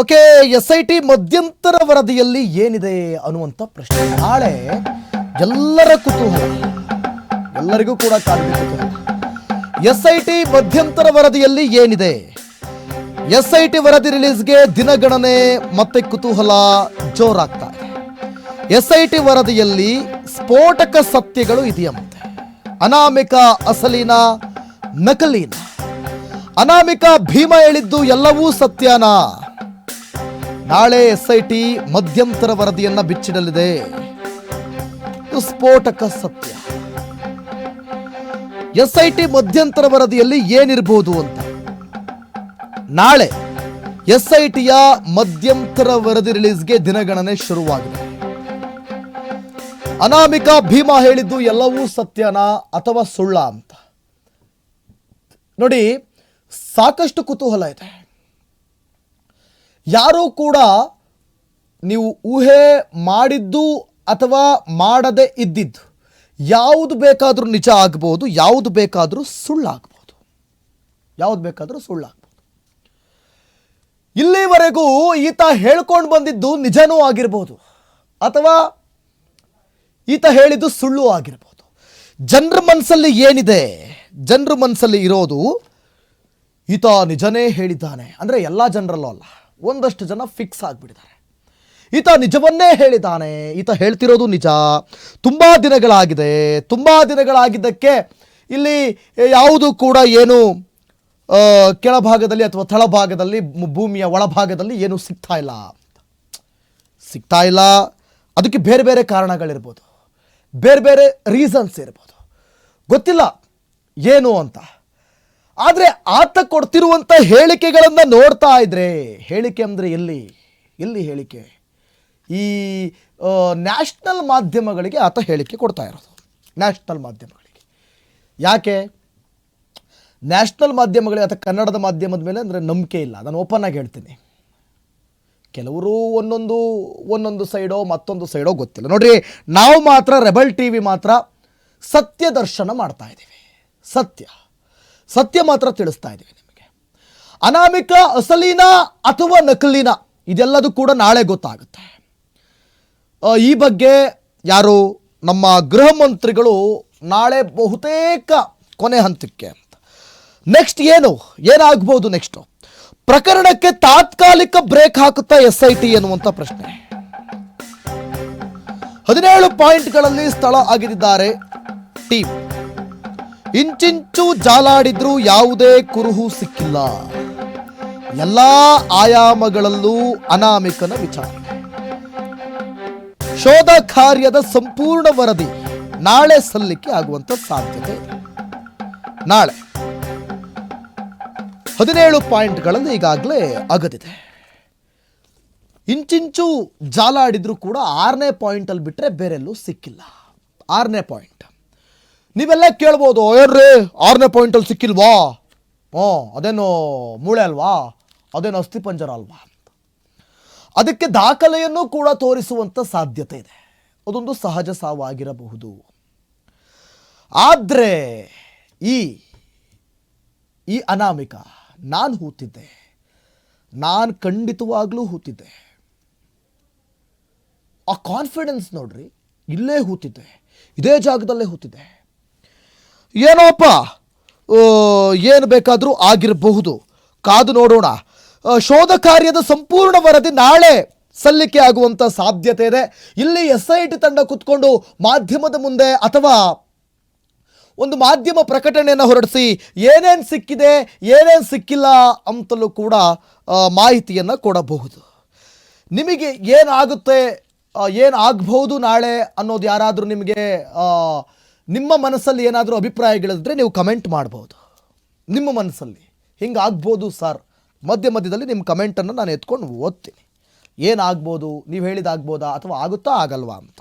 Okay, S I T ಮಧ್ಯಂತರ ವರದಿಯಲ್ಲಿ ಏನಿದೆ ಅನ್ನುವಂಥ ಪ್ರಶ್ನೆ. ನಾಳೆ ಎಲ್ಲರ ಕುತೂಹಲ, ಎಲ್ಲರಿಗೂ ಕೂಡ ಕಾಣಬೇಕು ಎಸ್ ಐ ಟಿ ಮಧ್ಯಂತರ ವರದಿಯಲ್ಲಿ ಏನಿದೆ? ಎಸ್ ಐ ಟಿ ವರದಿ ರಿಲೀಸ್ಗೆ ದಿನಗಣನೆ ಮತ್ತೆ ಕುತೂಹಲ ಜೋರಾಗ್ತಾ ಇದೆ. ಎಸ್ ಐ ಟಿ ವರದಿಯಲ್ಲಿ ಸ್ಫೋಟಕ ಸತ್ಯಗಳು ಇದೆಯಂತೆ. ಅನಾಮಿಕ ಅಸಲಿನ, ನಕಲಿನ. ಅನಾಮಿಕ ಭೀಮ ಹೇಳಿದ್ದು ಎಲ್ಲವೂ ಸತ್ಯನಾ? ನಾಳೆ ಎಸ್ಐಟಿ ಮಧ್ಯಂತರ ವರದಿಯನ್ನ ಬಿಚ್ಚಿಡಲಿದೆ. ಸ್ಫೋಟಕ ಸತ್ಯ. ಎಸ್ಐಟಿ ಮಧ್ಯಂತರ ವರದಿಯಲ್ಲಿ ಏನಿರಬಹುದು ಅಂತ? ನಾಳೆ ಎಸ್ಐಟಿಯ ಮಧ್ಯಂತರ ವರದಿ ರಿಲೀಸ್ಗೆ ದಿನಗಣನೆ ಶುರುವಾಗಿದೆ. ಅನಾಮಿಕ ಭೀಮಾ ಹೇಳಿದ್ದು ಎಲ್ಲವೂ ಸತ್ಯನಾ ಅಥವಾ ಸುಳ್ಳ ಅಂತ? ನೋಡಿ, ಸಾಕಷ್ಟು ಕುತೂಹಲ ಇದೆ. ಯಾರೂ ಕೂಡ ನೀವು ಊಹೆ ಮಾಡಿದ್ದು ಅಥವಾ ಮಾಡದೇ ಇದ್ದಿದ್ದು ಯಾವುದು ಬೇಕಾದರೂ ನಿಜ ಆಗ್ಬೋದು, ಯಾವುದು ಬೇಕಾದರೂ ಸುಳ್ಳಾಗ್ಬೋದು. ಯಾವುದು ಬೇಕಾದರೂ ಸುಳ್ಳಾಗ್ಬೋದು. ಇಲ್ಲಿವರೆಗೂ ಈತ ಹೇಳ್ಕೊಂಡು ಬಂದಿದ್ದು ನಿಜನೂ ಆಗಿರ್ಬೋದು ಅಥವಾ ಈತ ಹೇಳಿದ್ದು ಸುಳ್ಳು ಆಗಿರ್ಬೋದು. ಜನರ ಮನಸ್ಸಲ್ಲಿ ಏನಿದೆ? ಜನರ ಮನಸ್ಸಲ್ಲಿ ಇರೋದು ಈತ ನಿಜನೇ ಹೇಳಿದ್ದಾನೆ. ಅಂದರೆ ಎಲ್ಲ ಜನರಲ್ಲೂ ಅಲ್ಲ. ಒಂದಷ್ಟು ಜನ ಫಿಕ್ಸ್ ಆಗಿಬಿಟ್ಟಿದ್ದಾರೆ. ಈತ ನಿಜವನ್ನೇ ಹೇಳಿದ್ದಾನೆ. ಈತ ಹೇಳ್ತಿರೋದು ನಿಜ. ತುಂಬ ದಿನಗಳಾಗಿದೆ. ತುಂಬ ದಿನಗಳಾಗಿದ್ದಕ್ಕೆ ಇಲ್ಲಿ ಯಾವುದು ಕೂಡ ಏನು ಕೆಳಭಾಗದಲ್ಲಿ ಅಥವಾ ತಳಭಾಗದಲ್ಲಿ ಭೂಮಿಯ ಒಳಭಾಗದಲ್ಲಿ ಏನು ಸಿಗ್ತಾ ಇಲ್ಲ. ಸಿಗ್ತಾ ಇಲ್ಲ. ಅದಕ್ಕೆ ಬೇರೆ ಬೇರೆ ಕಾರಣಗಳಿರ್ಬೋದು. ಬೇರೆ ಬೇರೆ ರೀಸನ್ಸ್ ಇರ್ಬೋದು. ಗೊತ್ತಿಲ್ಲ. ಏನು ಅಂತ. ಆದರೆ ಆತ ಕೊಡ್ತಿರುವಂಥ ಹೇಳಿಕೆಗಳನ್ನು ನೋಡ್ತಾ ಇದ್ರೆ, ಹೇಳಿಕೆ ಅಂದರೆ ಎಲ್ಲಿ? ಎಲ್ಲಿ ಹೇಳಿಕೆ? ಈ ನ್ಯಾಷನಲ್ ಮಾಧ್ಯಮಗಳಿಗೆ ಆತ ಹೇಳಿಕೆ ಕೊಡ್ತಾ ಇರೋದು. ನ್ಯಾಷನಲ್ ಮಾಧ್ಯಮಗಳಿಗೆ. ಯಾಕೆ? ನ್ಯಾಷನಲ್ ಮಾಧ್ಯಮಗಳಿಗೆ ಅಥವಾ ಕನ್ನಡದ ಮಾಧ್ಯಮದ ಮೇಲೆ ಅಂದರೆ ನಂಬಿಕೆ ಇಲ್ಲ. ನಾನು ಓಪನ್ ಆಗಿ ಹೇಳ್ತೀನಿ. ಕೆಲವರು ಒಂದೊಂದು ಒಂದೊಂದು ಸೈಡೋ, ಮತ್ತೊಂದು ಸೈಡೋ ಗೊತ್ತಿಲ್ಲ. ನೋಡ್ರಿ, ನಾವು ಮಾತ್ರ ರೆಬಲ್ ಟಿ ವಿ ಮಾತ್ರ ಸತ್ಯ ದರ್ಶನ ಮಾಡ್ತಾ ಇದ್ದೀವಿ. ಸತ್ಯ. ಸತ್ಯ ಮಾತ್ರ ತಿಳಿಸ್ತಾ ಇದ್ದೀವಿ ನಿಮಗೆ. ಅನಾಮಿಕ, ಅಸಲೀನ ಅಥವಾ ನಕಲಿನ, ಇದೆಲ್ಲದೂ ಕೂಡ ನಾಳೆ ಗೊತ್ತಾಗುತ್ತೆ. ಈ ಬಗ್ಗೆ ಯಾರು ನಮ್ಮ ಗೃಹ ಮಂತ್ರಿಗಳು ನಾಳೆ ಬಹುತೇಕ ಕೊನೆ ಹಂತಕ್ಕೆ ಅಂತ. ನೆಕ್ಸ್ಟ್ ಏನು? ಏನಾಗ್ಬೋದು ನೆಕ್ಸ್ಟು ಪ್ರಕರಣಕ್ಕೆ ತಾತ್ಕಾಲಿಕ ಬ್ರೇಕ್ ಹಾಕುತ್ತಾ ಎಸ್ ಐ ಟಿ ಎನ್ನುವಂಥ ಪ್ರಶ್ನೆ. ಹದಿನೇಳು ಪಾಯಿಂಟ್ಗಳಲ್ಲಿ ಸ್ಥಳ ಆಗಿದ್ದಾರೆ ಟೀಮ್. ಇಂಚಿಂಚು ಜಾಲಾಡಿದ್ರೂ ಯಾವುದೇ ಕುರುಹು ಸಿಕ್ಕಿಲ್ಲ. ಎಲ್ಲಾ ಆಯಾಮಗಳಲ್ಲೂ ಅನಾಮಿಕನ ವಿಚಾರ. ಶೋಧ ಕಾರ್ಯದ ಸಂಪೂರ್ಣ ವರದಿ ನಾಳೆ ಸಲ್ಲಿಕೆ ಆಗುವಂತ ಸಾಧ್ಯತೆ. ನಾಳೆ. ಹದಿನೇಳು ಪಾಯಿಂಟ್ಗಳಲ್ಲಿ ಈಗಾಗಲೇ ಅಗದಿದೆ. ಇಂಚಿಂಚು ಜಾಲಾಡಿದ್ರು ಕೂಡ ಆರನೇ ಪಾಯಿಂಟಲ್ಲಿ ಬಿಟ್ಟರೆ ಬೇರೆಲ್ಲೂ ಸಿಕ್ಕಿಲ್ಲ. ಆರನೇ ಪಾಯಿಂಟ್. ನೀವೆಲ್ಲ ಕೇಳ್ಬೋದು ಏರ್ರಿ ಆರನೇ ಪಾಯಿಂಟಲ್ಲಿ ಸಿಕ್ಕಿಲ್ವಾ? ಹ್ಞೂ, ಅದೇನು ಮೂಳೆ ಅಲ್ವಾ? ಅದೇನು ಅಸ್ಥಿಪಂಜರ ಅಲ್ವಾ ಅಂತ. ಅದಕ್ಕೆ ದಾಖಲೆಯನ್ನು ಕೂಡ ತೋರಿಸುವಂಥ ಸಾಧ್ಯತೆ ಇದೆ. ಅದೊಂದು ಸಹಜ ಸಾವಾಗಿರಬಹುದು. ಆದರೆ, ಈ ಈ ಅನಾಮಿಕ, ನಾನು ಹೂತಿದ್ದೆ. ನಾನು ಖಂಡಿತವಾಗ್ಲೂ ಹೂತಿದ್ದೆ. ಆ ಕಾನ್ಫಿಡೆನ್ಸ್ ನೋಡ್ರಿ, ಇಲ್ಲೇ ಹೂತಿದ್ದೆ. ಇದೇ ಜಾಗದಲ್ಲೇ ಹೂತಿದ್ದೆ. ಏನೋಪ್ಪ? ಏನು ಬೇಕಾದರೂ ಆಗಿರಬಹುದು. ಕಾದು ನೋಡೋಣ. ಶೋಧ ಕಾರ್ಯದ ಸಂಪೂರ್ಣ ವರದಿ ನಾಳೆ ಸಲ್ಲಿಕೆ ಆಗುವಂಥ ಸಾಧ್ಯತೆ ಇದೆ. ಇಲ್ಲಿ ಎಸ್ ಐ ಟಿ ತಂಡ ಕುತ್ಕೊಂಡು ಮಾಧ್ಯಮದ ಮುಂದೆ ಅಥವಾ ಒಂದು ಮಾಧ್ಯಮ ಪ್ರಕಟಣೆಯನ್ನು ಹೊರಡಿಸಿ ಏನೇನು ಸಿಕ್ಕಿದೆ, ಏನೇನು ಸಿಕ್ಕಿಲ್ಲ ಅಂತಲೂ ಕೂಡ ಮಾಹಿತಿಯನ್ನು ಕೊಡಬಹುದು. ನಿಮಗೆ ಏನಾಗುತ್ತೆ ಏನು ಆಗಬಹುದು ನಾಳೆ ಅನ್ನೋದು ಯಾರಾದರೂ ನಿಮಗೆ ನಿಮ್ಮ ಮನಸ್ಸಲ್ಲಿ ಏನಾದರೂ ಅಭಿಪ್ರಾಯಗಳಿದ್ರೆ ನೀವು ಕಮೆಂಟ್ ಮಾಡ್ಬೋದು. ನಿಮ್ಮ ಮನಸ್ಸಲ್ಲಿ. ಹಿಂಗೆ ಆಗ್ಬೋದು ಸರ್. ಮಧ್ಯ ಮಧ್ಯದಲ್ಲಿ ನಿಮ್ಮ ಕಮೆಂಟನ್ನು ನಾನು ಎತ್ಕೊಂಡು ಓದ್ತೀನಿ. ಏನಾಗ್ಬೋದು? ನೀವು ಹೇಳಿದಾಗ್ಬೋದಾ? ಅಥವಾ ಆಗುತ್ತಾ? ಆಗಲ್ವಾ ಅಂತ.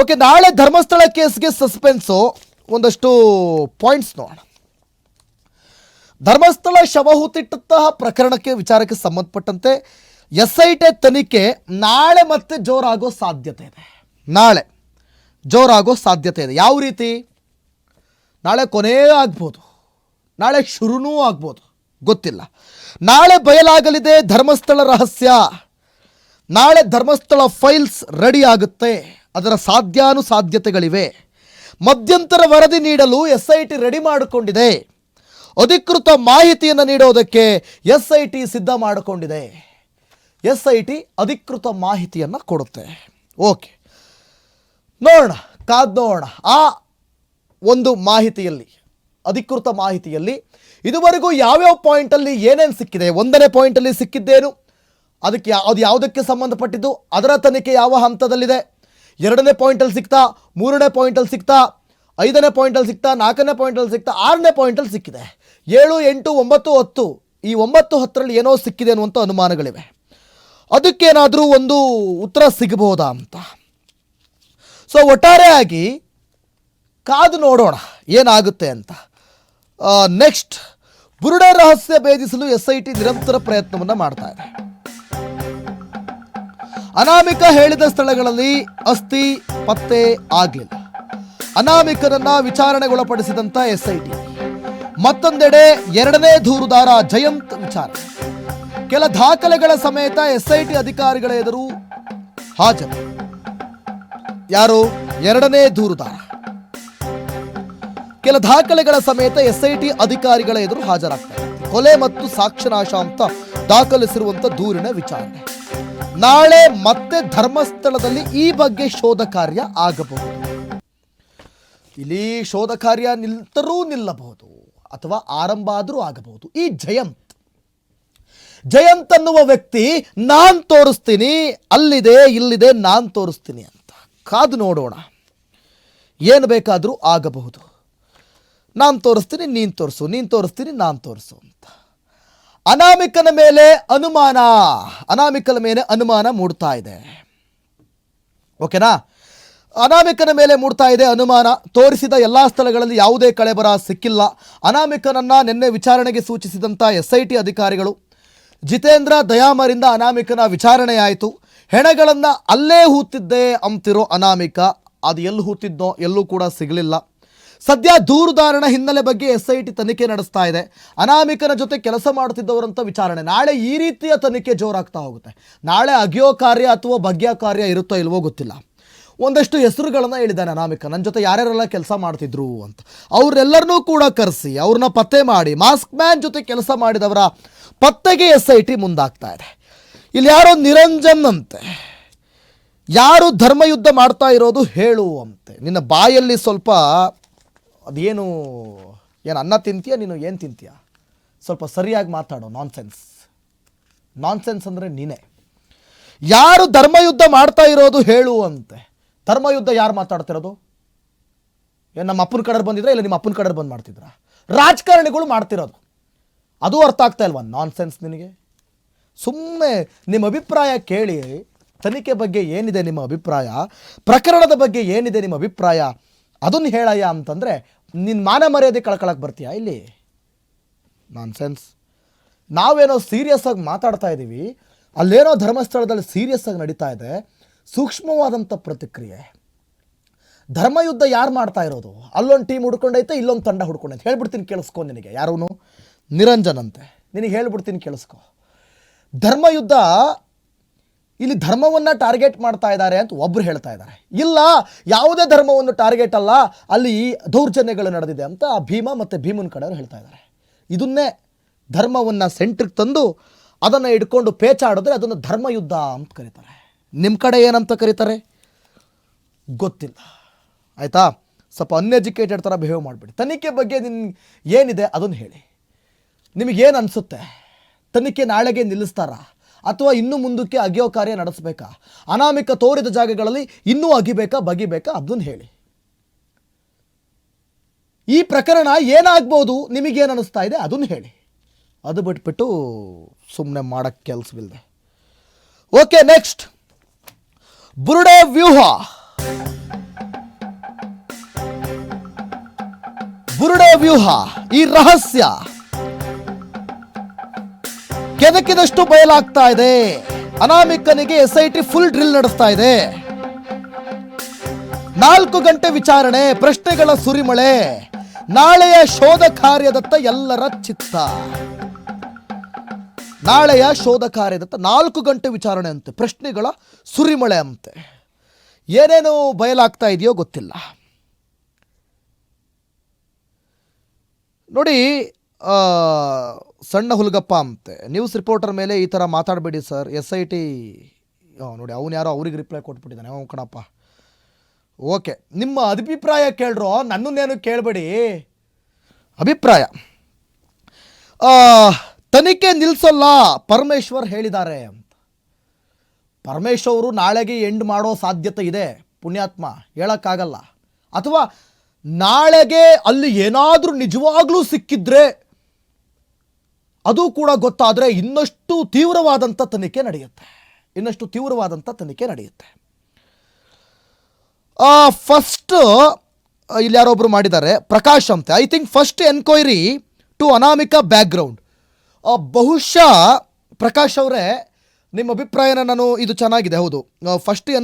ಓಕೆ ನಾಳೆ ಧರ್ಮಸ್ಥಳ ಕೇಸ್ಗೆ ಸಸ್ಪೆನ್ಸು ಒಂದಷ್ಟು ಪಾಯಿಂಟ್ಸ್ ನೋಡೋಣ. ಧರ್ಮಸ್ಥಳ ಶವಹುತಿಟ್ಟಂತಹ ಪ್ರಕರಣಕ್ಕೆ ವಿಚಾರಕ್ಕೆ ಸಂಬಂಧಪಟ್ಟಂತೆ ಎಸ್ ಐ ಟಿ ತನಿಖೆ ನಾಳೆ ಮತ್ತೆ ಜೋರಾಗೋ ಸಾಧ್ಯತೆ ಇದೆ. ನಾಳೆ. ಜೋರಾಗೋ ಸಾಧ್ಯತೆ ಇದೆ. ಯಾವ ರೀತಿ? ನಾಳೆ ಕೊನೆಯೇ ಆಗ್ಬೋದು. ನಾಳೆ ಶುರುನೂ ಆಗ್ಬೋದು. ಗೊತ್ತಿಲ್ಲ. ನಾಳೆ ಬಯಲಾಗಲಿದೆ ಧರ್ಮಸ್ಥಳ ರಹಸ್ಯ. ನಾಳೆ ಧರ್ಮಸ್ಥಳ ಫೈಲ್ಸ್ ರೆಡಿ ಆಗುತ್ತೆ. ಅದರ ಸಾಧ್ಯಾನುಸಾಧ್ಯತೆಗಳಿವೆ. ಮಧ್ಯಂತರ ವರದಿ ನೀಡಲು ಎಸ್ ಐ ಟಿ ರೆಡಿ ಮಾಡಿಕೊಂಡಿದೆ. ಅಧಿಕೃತ ಮಾಹಿತಿಯನ್ನು ನೀಡೋದಕ್ಕೆ ಎಸ್ ಐ ಟಿ ಸಿದ್ಧ ಮಾಡಿಕೊಂಡಿದೆ. ಎಸ್ ಐ ಟಿ ಅಧಿಕೃತ ಮಾಹಿತಿಯನ್ನು ಕೊಡುತ್ತೆ. ಓಕೆ. ನೋಡೋಣ, ಕಾದ್ ನೋಡೋಣ. ಆ ಒಂದು ಮಾಹಿತಿಯಲ್ಲಿ, ಅಧಿಕೃತ ಮಾಹಿತಿಯಲ್ಲಿ ಇದುವರೆಗೂ ಯಾವ್ಯಾವ ಪಾಯಿಂಟಲ್ಲಿ ಏನೇನು ಸಿಕ್ಕಿದೆ? ಒಂದನೇ ಪಾಯಿಂಟಲ್ಲಿ ಸಿಕ್ಕಿದ್ದೇನು? ಅದಕ್ಕೆ ಅದು ಯಾವುದಕ್ಕೆ ಸಂಬಂಧಪಟ್ಟಿದ್ದು? ಅದರ ತನಿಖೆ ಯಾವ ಹಂತದಲ್ಲಿದೆ? ಎರಡನೇ ಪಾಯಿಂಟಲ್ಲಿ ಸಿಕ್ತಾ, ಮೂರನೇ ಪಾಯಿಂಟಲ್ಲಿ ಸಿಕ್ತಾ, ಐದನೇ ಪಾಯಿಂಟಲ್ಲಿ ಸಿಕ್ತಾ, ನಾಲ್ಕನೇ ಪಾಯಿಂಟಲ್ಲಿ ಸಿಕ್ತಾ, ಆರನೇ ಪಾಯಿಂಟಲ್ಲಿ ಸಿಕ್ಕಿದೆ. ಏಳು, ಎಂಟು, ಒಂಬತ್ತು, ಹತ್ತು, ಈ ಒಂಬತ್ತು ಹತ್ತರಲ್ಲಿ ಏನೋ ಸಿಕ್ಕಿದೆ ಅನ್ನುವಂಥ ಅನುಮಾನಗಳಿವೆ. ಅದಕ್ಕೇನಾದರೂ ಒಂದು ಉತ್ತರ ಸಿಗಬಹುದಾ ಅಂತ? ಸೊ ಒಟ್ಟಾರೆಯಾಗಿ ಕಾದು ನೋಡೋಣ ಏನಾಗುತ್ತೆ ಅಂತ. ನೆಕ್ಸ್ಟ್ ಬುರುಡೆ ರಹಸ್ಯ ಭೇದಿಸಲು ಎಸ್ ಐ ಟಿ ನಿರಂತರ ಪ್ರಯತ್ನವನ್ನು ಮಾಡ್ತಾ ಇದೆ. ಅನಾಮಿಕ ಹೇಳಿದ ಸ್ಥಳಗಳಲ್ಲಿ ಅಸ್ಥಿ, ಪತ್ತೆ ಆಗಲಿಲ್ಲ. ಅನಾಮಿಕರನ್ನ ವಿಚಾರಣೆಗೊಳಪಡಿಸಿದಂತ ಎಸ್ ಐ ಟಿ ಮತ್ತೊಂದೆಡೆ ಎರಡನೇ ದೂರುದಾರ ಜಯಂತ್ ವಿಚಾರ ಕೆಲ ದಾಖಲೆಗಳ ಸಮೇತ ಎಸ್ ಐ ಟಿ ಅಧಿಕಾರಿಗಳ ಎದುರು ಹಾಜರು. ಯಾರು? ಎರಡನೇ ದೂರುದಾರ. ಕೆಲ ದಾಖಲೆಗಳ ಸಮೇತ ಎಸ್ಐಟಿ ಅಧಿಕಾರಿಗಳ ಎದುರು ಹಾಜರಾಗ್ತಾರೆ ಕೊಲೆ ಮತ್ತು ಸಾಕ್ಷ್ಯನಾಶ ಅಂತ ದಾಖಲಿಸಿರುವಂತ ದೂರಿನ ವಿಚಾರಣೆ. ನಾಳೆ ಮತ್ತೆ ಧರ್ಮಸ್ಥಳದಲ್ಲಿ ಈ ಬಗ್ಗೆ ಶೋಧ ಕಾರ್ಯ ಆಗಬಹುದು. ಇಲ್ಲಿ ಶೋಧ ಕಾರ್ಯ ನಿಲ್ತರೂ ನಿಲ್ಲಬಹುದು ಅಥವಾ ಆರಂಭ ಆದರೂ ಆಗಬಹುದು. ಈ ಜಯಂತ್. ಜಯಂತ್ ಅನ್ನುವ ವ್ಯಕ್ತಿ ನಾನ್ ತೋರಿಸ್ತೀನಿ, ಅಲ್ಲಿದೆ, ಇಲ್ಲಿದೆ, ನಾನ್ ತೋರಿಸ್ತೀನಿ ಅಂತ. ಕಾದು ನೋಡೋಣ. ಏನು ಬೇಕಾದರೂ ಆಗಬಹುದು. ನಾನು ತೋರಿಸ್ತೀನಿ, ನೀನು ತೋರಿಸು, ನೀನು ತೋರಿಸ್ತೀನಿ, ನಾನು ತೋರಿಸು ಅಂತ. ಅನಾಮಿಕನ ಮೇಲೆ ಅನುಮಾನ. ಅನಾಮಿಕನ ಮೇಲೆ ಅನುಮಾನ ಮೂಡ್ತಾ ಇದೆ. ಓಕೆನಾ? ಅನಾಮಿಕನ ಮೇಲೆ ಮೂಡ್ತಾ ಇದೆ ಅನುಮಾನ. ತೋರಿಸಿದ ಎಲ್ಲ ಸ್ಥಳಗಳಲ್ಲಿ ಯಾವುದೇ ಕಳೆಬರ ಸಿಕ್ಕಿಲ್ಲ. ಅನಾಮಿಕನನ್ನು ನಿನ್ನೆ ವಿಚಾರಣೆಗೆ ಸೂಚಿಸಿದಂಥ ಎಸ್ ಐ ಟಿ ಅಧಿಕಾರಿಗಳು. ಜಿತೇಂದ್ರ ದಯಾಮರಿಂದ ಅನಾಮಿಕನ ವಿಚಾರಣೆಯಾಯಿತು ಹೆಣಗಳನ್ನು ಅಲ್ಲೇ ಹೂತಿದ್ದೆ ಅಂತಿರೋ ಅನಾಮಿಕ. ಅದು ಎಲ್ಲಿ ಹೂತಿದ್ದೋ ಎಲ್ಲೂ ಕೂಡ ಸಿಗಲಿಲ್ಲ. ಸದ್ಯ ದೂರುದಾರಣ ಹಿನ್ನೆಲೆ ಬಗ್ಗೆ ಎಸ್ ಐ ಟಿ ತನಿಖೆ ನಡೆಸ್ತಾ ಇದೆ. ಅನಾಮಿಕನ ಜೊತೆ ಕೆಲಸ ಮಾಡುತ್ತಿದ್ದವರಂತ ವಿಚಾರಣೆ. ನಾಳೆ ಈ ರೀತಿಯ ತನಿಖೆ ಜೋರಾಗ್ತಾ ಹೋಗುತ್ತೆ. ನಾಳೆ ಅಗಿಯೋ ಕಾರ್ಯ ಅಥವಾ ಬಗ್ಗೆಯ ಕಾರ್ಯ ಇರುತ್ತೋ ಇಲ್ವೋ ಗೊತ್ತಿಲ್ಲ. ಒಂದಷ್ಟು ಹೆಸರುಗಳನ್ನು ಹೇಳಿದ್ದಾನೆ ಅನಾಮಿಕ. ನನ್ನ ಜೊತೆ ಯಾರ್ಯಾರೆಲ್ಲ ಕೆಲಸ ಮಾಡ್ತಿದ್ರು ಅಂತ. ಅವರೆಲ್ಲರನ್ನೂ ಕೂಡ ಕರೆಸಿ, ಅವ್ರನ್ನ ಪತ್ತೆ ಮಾಡಿ, ಮಾಸ್ಕ್ ಮ್ಯಾನ್ ಜೊತೆ ಕೆಲಸ ಮಾಡಿದವರ ಪತ್ತೆಗೆ ಎಸ್ ಐ ಟಿ ಮುಂದಾಗ್ತಾ ಇದೆ. ಇಲ್ಲಿ ಯಾರೋ ನಿರಂಜನ್ ಅಂತೆ ಯಾರು ಧರ್ಮಯುದ್ಧ ಮಾಡ್ತಾ ಇರೋದು ಹೇಳು ಅಂತೆ. ನಿನ್ನ ಬಾಯಲ್ಲಿ ಸ್ವಲ್ಪ ಅದೇನು, ಏನು ಅನ್ನ ತಿಂತೀಯ, ನೀನು ಏನು ತಿಂತೀಯ? ಸ್ವಲ್ಪ ಸರಿಯಾಗಿ ಮಾತಾಡು ನಾನ್ಸೆನ್ಸ್ ನಾನ್ಸೆನ್ಸ್ ಅಂದರೆ ನೀನೇ. ಯಾರು ಧರ್ಮಯುದ್ಧ ಮಾಡ್ತಾ ಇರೋದು ಹೇಳು ಅಂತೆ. ಧರ್ಮಯುದ್ಧ ಯಾರು ಮಾತಾಡ್ತಿರೋದು? ಏನು ನಮ್ಮ ಅಪ್ಪನ ಕಡೆ ಬಂದಿದ್ರೆ ಇಲ್ಲ ನಿಮ್ಮ ಅಪ್ಪನ ಕಡೆ ಬಂದು ಮಾಡ್ತಿದ್ರ? ರಾಜಕಾರಣಿಗಳು ಮಾಡ್ತಿರೋದು. ಅದು ಅರ್ಥ ಆಗ್ತಾ ಇಲ್ವಾ? ನಾನ್ಸೆನ್ಸ್ ನಿನಗೆ? ಸುಮ್ಮನೆ ನಿಮ್ಮ ಅಭಿಪ್ರಾಯ ಕೇಳಿ, ತನಿಖೆ ಬಗ್ಗೆ ಏನಿದೆ ನಿಮ್ಮ ಅಭಿಪ್ರಾಯ, ಪ್ರಕರಣದ ಬಗ್ಗೆ ಏನಿದೆ ನಿಮ್ಮ ಅಭಿಪ್ರಾಯ, ಅದನ್ನು ಹೇಳಯ್ಯ ಅಂತಂದರೆ ನಿನ್ನ ಮಾನ ಮರ್ಯಾದೆ ಕಳ್ಕೊಳಕ್ಕೆ ಬರ್ತೀಯಾ ಇಲ್ಲಿ? ನಾನ್ ಸೆನ್ಸ್ ನಾವೇನೋ ಸೀರಿಯಸ್ ಆಗಿ ಮಾತಾಡ್ತಾ ಇದ್ದೀವಿ ಅಲ್ಲೇನೋ ಧರ್ಮಸ್ಥಳದಲ್ಲಿ ಸೀರಿಯಸ್ ಆಗಿ ನಡೀತಾ ಇದೆ ಸೂಕ್ಷ್ಮವಾದಂಥ ಪ್ರತಿಕ್ರಿಯೆ. ಧರ್ಮಯುದ್ಧ ಯಾರು ಮಾಡ್ತಾ ಇರೋದು? ಅಲ್ಲೊಂದು ಟೀಮ್ ಹುಡ್ಕೊಂಡೈತೆ, ಇಲ್ಲೊಂದು ತಂಡ ಹುಡ್ಕೊಂಡೈತೆ. ಹೇಳ್ಬಿಡ್ತೀನಿ ಕೇಳಿಸ್ಕೊ ನಿನಗೆ ಯಾರೂ ನಿರಂಜನ್ ಅಂತೆ ನಿನಗೆ ಹೇಳ್ಬಿಡ್ತೀನಿ ಕೇಳಿಸ್ಕೊ. ಧರ್ಮಯುದ್ಧ ಇಲ್ಲಿ ಧರ್ಮವನ್ನು ಟಾರ್ಗೆಟ್ ಮಾಡ್ತಾ ಇದ್ದಾರೆ ಅಂತ ಒಬ್ಬರು ಹೇಳ್ತಾ ಇದ್ದಾರೆ. ಇಲ್ಲ, ಯಾವುದೇ ಧರ್ಮವನ್ನು ಟಾರ್ಗೆಟ್ ಅಲ್ಲ, ಅಲ್ಲಿ ದೌರ್ಜನ್ಯಗಳು ನಡೆದಿದೆ ಅಂತ ಭೀಮ ಮತ್ತು ಭೀಮನ್ ಕಡೆಯವರು ಹೇಳ್ತಾ ಇದ್ದಾರೆ. ಇದನ್ನೇ ಧರ್ಮವನ್ನು ಸೆಂಟ್ರಿಗೆ ತಂದು ಅದನ್ನು ಇಟ್ಕೊಂಡು ಪೇಚಾಡಿದ್ರೆ ಅದನ್ನು ಧರ್ಮಯುದ್ಧ ಅಂತ ಕರೀತಾರೆ. ನಿಮ್ಮ ಕಡೆ ಏನಂತ ಕರೀತಾರೆ? ಗೊತ್ತಿಲ್ಲ. ಆಯಿತಾ? ಸ್ವಲ್ಪ ಅನ್ಎಜುಕೇಟೆಡ್ ಥರ ಬಿಹೇವ್ ಮಾಡಿಬಿಡಿ. ತನಿಖೆ ಬಗ್ಗೆ ನಿನ್ ಏನಿದೆ ಅದನ್ನು ಹೇಳಿ. ನಿಮಗೇನು ಅನಿಸುತ್ತೆ? ತನಿಖೆ ನಾಳೆಗೆ ನಿಲ್ಲಿಸ್ತಾರಾ? ಅಥವಾ ಇನ್ನು ಮುಂದಕ್ಕೆ ಅಗೆಯೋ ಕಾರ್ಯ ನಡೆಸಬೇಕಾ? ಅನಾಮಿಕ ತೋರಿದ ಜಾಗಗಳಲ್ಲಿ ಇನ್ನೂ ಅಗಿಬೇಕಾ, ಬಗಿಬೇಕಾ? ಅದನ್ನು ಹೇಳಿ. ಈ ಪ್ರಕರಣ ಏನಾಗ್ಬೋದು? ನಿಮಗೇನು ಅನಿಸ್ತಾ ಇದೆ? ಅದನ್ನು ಹೇಳಿ. ಅದು ಬಿಟ್ಬಿಟ್ಟು ಸುಮ್ಮನೆ ಮಾಡೋಕ್ಕೆ ಕೆಲಸವಿಲ್ಲದೆ ಓಕೆ, ನೆಕ್ಸ್ಟ್. ಬುರುಡೆ ವ್ಯೂಹ. ಬುರುಡೆ ವ್ಯೂಹ. ಈ ರಹಸ್ಯ. ಕೆದಕಿದಷ್ಟು ಬಯಲಾಗ್ತಾ ಇದೆ. ಅನಾಮಿಕನಿಗೆ S I T full drill ನಡೆಸ್ತಾ ಇದೆ. ನಾಲ್ಕು ಗಂಟೆ ವಿಚಾರಣೆ, ಪ್ರಶ್ನೆಗಳ ಸುರಿಮಳೆ, ನಾಳೆಯ ಶೋಧ ಕಾರ್ಯದತ್ತ ಎಲ್ಲರ ಚಿತ್ತ. ನಾಳೆಯ ಶೋಧ ಕಾರ್ಯದತ್ತ ನಾಲ್ಕು ಗಂಟೆ ವಿಚಾರಣೆ ಅಂತೆ, ಪ್ರಶ್ನೆಗಳ ಸುರಿಮಳೆ ಅಂತೆ. ಏನೇನು ಬಯಲಾಗ್ತಾ ಇದೆಯೋ ಗೊತ್ತಿಲ್ಲ. ನೋಡಿ ಸಣ್ಣ ಹುಲ್ಗಪ್ಪ ಅಂತೆ. ನ್ಯೂಸ್ ರಿಪೋರ್ಟರ್ ಮೇಲೆ ಈ ಥರ ಮಾತಾಡಬೇಡಿ ಸರ್. ಎಸ್ ಐ ಟಿ ನೋಡಿ, ಅವನು ಯಾರೋ ಅವ್ರಿಗೆ ರಿಪ್ಲೈ ಕೊಟ್ಬಿಟ್ಟಿದ್ದಾನೆ. ಅವ್ನು ಕಣಪ್ಪ. ಓಕೆ ನಿಮ್ಮ ಅಭಿಪ್ರಾಯ ಕೇಳ್ರೋ, ನನ್ನನ್ನೇನು ಕೇಳಬೇಡಿ. ಅಭಿಪ್ರಾಯ. ತನಿಖೆ ನಿಲ್ಲಿಸಲ್ಲ ಪರಮೇಶ್ವರ್ ಹೇಳಿದ್ದಾರೆ ಅಂತ. ಪರಮೇಶ್ವರು ನಾಳೆಗೆ ಎಂಡ್ ಮಾಡೋ ಸಾಧ್ಯತೆ ಇದೆ, ಪುಣ್ಯಾತ್ಮ. ಹೇಳೋಕ್ಕಾಗಲ್ಲ. ಅಥವಾ ನಾಳೆಗೆ ಅಲ್ಲಿ ಏನಾದರೂ ನಿಜವಾಗ್ಲೂ ಸಿಕ್ಕಿದ್ರೆ ಅದು ಕೂಡ ಗೊತ್ತಾದರೆ ಇನ್ನಷ್ಟು ತೀವ್ರವಾದಂಥ ತನಿಖೆ ನಡೆಯುತ್ತೆ. ಇನ್ನಷ್ಟು ತೀವ್ರವಾದಂಥ ತನಿಖೆ ನಡೆಯುತ್ತೆ. ಫಸ್ಟ್ ಇಲ್ಲಿ ಯಾರೊಬ್ಬರು ಮಾಡಿದ್ದಾರೆ. ಪ್ರಕಾಶ್ ಅಂತ. I think first enquiry to Anamika background ಬಹುಶಃ ಪ್ರಕಾಶ್ ಅವರೇ ನಿಮ್ಮ ಅಭಿಪ್ರಾಯನ ನಾನು ಇದು ಚೆನ್ನಾಗಿದೆ, ಹೌದು. ಫಸ್ಟ್